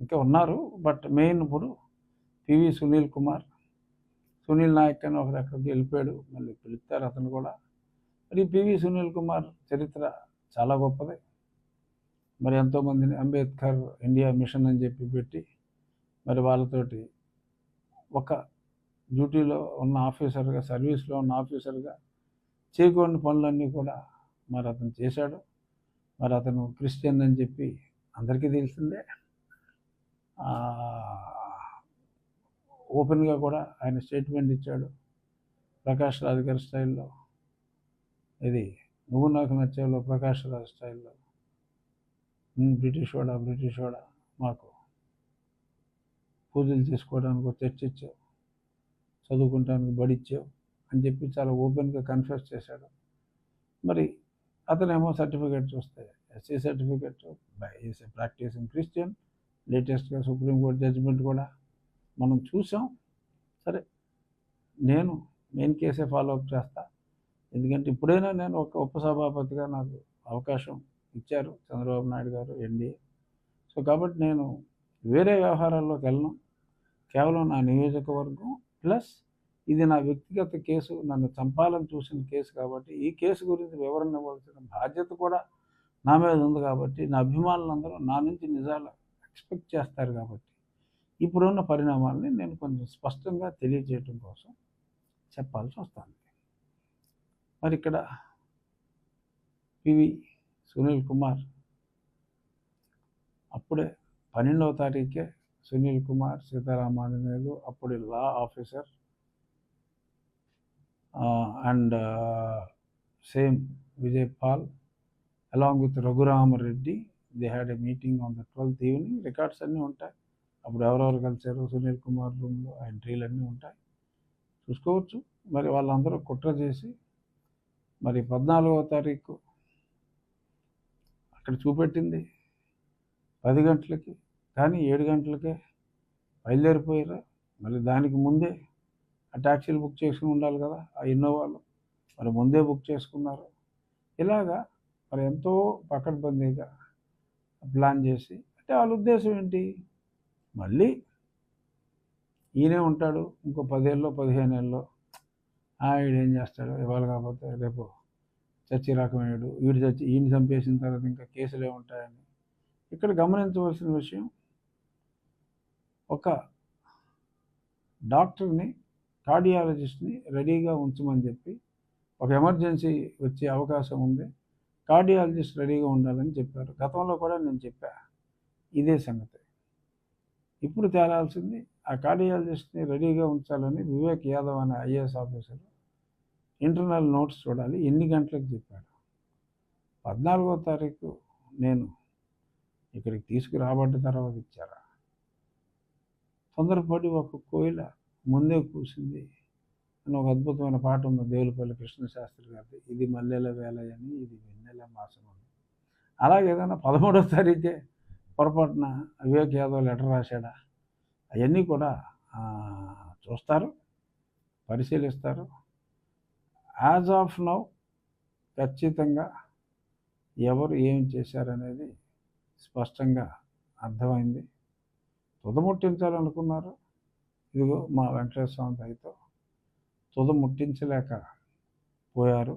ఇంకా ఉన్నారు but main ఇప్పుడు పివి సునీల్ కుమార్. సునీల్ నాయక్ అని ఒకరు అక్కడికి వెళ్ళిపోయాడు మళ్ళీ పిలుస్తారు అతను కూడా. మరి పివి సునీల్ కుమార్ చరిత్ర చాలా గొప్పది. మరి ఎంతోమందిని అంబేద్కర్ ఇండియా మిషన్ అని చెప్పి పెట్టి మరి వాళ్ళతోటి ఒక డ్యూటీలో ఉన్న ఆఫీసర్గా సర్వీస్లో ఉన్న ఆఫీసర్గా చేయకూడని పనులన్నీ కూడా మరి అతను చేశాడు. మరి అతను క్రిస్టియన్ అని చెప్పి అందరికీ తెలిసిందే. ఓపెన్గా కూడా ఆయన స్టేట్మెంట్ ఇచ్చాడు. ప్రకాష్ రాజ్ గారి స్టైల్లో. ఇది నువ్వు నాకు నచ్చేలో ప్రకాష్ రాజ్ స్టైల్లో. బ్రిటిష్ వాడా బ్రిటిష్ వాడా మాకు. పూజలు చేసుకోవడానికి ఒక చర్చ్ ఇచ్చావు. చదువుకుంటానికి బడిచ్చావు అని చెప్పి చాలా ఓపెన్గా కన్ఫ్యూస్ చేశాడు. మరి అతనేమో సర్టిఫికేట్ చూస్తే SC certificate is practising Christian. లేటెస్ట్గా సుప్రీంకోర్టు జడ్జిమెంట్ కూడా మనం చూసాం. సరే నేను మెయిన్ కేసే ఫాలో అప్ చేస్తా. ఎందుకంటే ఇప్పుడైనా నేను ఒక ఉపసభాపతిగా నాకు అవకాశం ఇచ్చారు చంద్రబాబు నాయుడు గారు ఎన్డీఏ సో కాబట్టి నేను వేరే వ్యవహారాల్లోకి వెళ్ళను. కేవలం నా నియోజకవర్గం ప్లస్ ఇది నా వ్యక్తిగత కేసు నన్ను చంపాలని చూసిన కేసు కాబట్టి ఈ కేసు గురించి వివరణ ఇవ్వాల్సిన బాధ్యత కూడా నా మీద ఉంది కాబట్టి నా అభిమానులందరూ నా నుంచి నిజాలు ఎక్స్పెక్ట్ చేస్తారు కాబట్టి. ఇప్పుడున్న పరిణామాలని నేను కొంచెం స్పష్టంగా తెలియజేయటం కోసం చెప్పాల్సి వస్తుంది. మరి ఇక్కడ పివి సునీల్ కుమార్ అప్పుడే పన్నెండవ తారీఖే సునీల్ కుమార్ సీతారామాంజనేయులు అప్పుడు law officer and same Vijay Paul along with Raghurama Reddy they had a meeting on the twelfth evening records అన్నీ ఉంటాయి. అప్పుడు ఎవరెవరు కలిసారు సునీల్ కుమార్ రూమ్లో ఎంట్రీలు అన్నీ ఉంటాయి. చూసుకోవచ్చు. మరి వాళ్ళందరూ కుట్ర చేసి మరి పద్నాలుగవ తారీఖు అక్కడ చూపెట్టింది. పది గంటలకి. కానీ ఏడు గంటలకే బయలుదేరిపోయారు. మరి దానికి ముందే ఆ ట్యాక్సీలు బుక్ చేసుకుని ఉండాలి కదా ఆ ఇన్నోవాలు. మరి ముందే బుక్ చేసుకున్నారు. ఇలాగా మరి ఎంతో పకడ్బందీగా ప్లాన్ చేసి అంటే వాళ్ళ ఉద్దేశం ఏంటి? మళ్ళీ ఈయనే ఉంటాడు ఇంకో పదేళ్ళలో పదిహేను ఏళ్ళలో ఈడు ఏం చేస్తాడు? ఇవాళ కాకపోతే రేపు చచ్చి రకమయ్యాడు వీడు చచ్చి ఈయన చంపేసిన తర్వాత ఇంకా కేసులే ఉంటాయని. ఇక్కడ గమనించవలసిన విషయం ఒక డాక్టర్ని కార్డియాలజిస్ట్ని రెడీగా ఉంచమని చెప్పి ఒక ఎమర్జెన్సీ వచ్చే అవకాశం ఉంది. కార్డియాలజిస్ట్ రెడీగా ఉండాలని చెప్పారు. గతంలో కూడా నేను చెప్పా. ఇదే సంగతి. ఇప్పుడు తేలాల్సింది ఆ కార్డియాలజిస్ట్ని రెడీగా ఉంచాలని వివేక్ యాదవ్ అనే ఐఏఎస్ ఆఫీసర్ ఇంటర్నల్ నోట్స్ చూడాలి. ఎన్ని గంటలకు చెప్పాడు? పద్నాలుగో తారీఖు నేను ఇక్కడికి తీసుకురాబడ్డ తర్వాత ఇచ్చారా? తొందరపడి ఒక కోయిల ముందే కూసింది అని ఒక అద్భుతమైన పాట ఉంది. దేవులపల్లి కృష్ణశాస్త్రి గారిది. ఇది మల్లెల వేలయని ఇది వెన్నెల మాసం అలాగే ఏదైనా పదమూడో తారీఖే పొరపాటున వివేక్ యాదవ్ లెటర్ రాశాడా? అవన్నీ కూడా చూస్తారు పరిశీలిస్తారు. యాజ్ ఆఫ్ నౌ ఖచ్చితంగా ఎవరు ఏం చేశారనేది స్పష్టంగా అర్థమైంది. తుదముట్టించాలనుకున్నారు. ఇదిగో మా వెంకటేశ్వర స్వామి దయతో తుదముట్టించలేక పోయారు.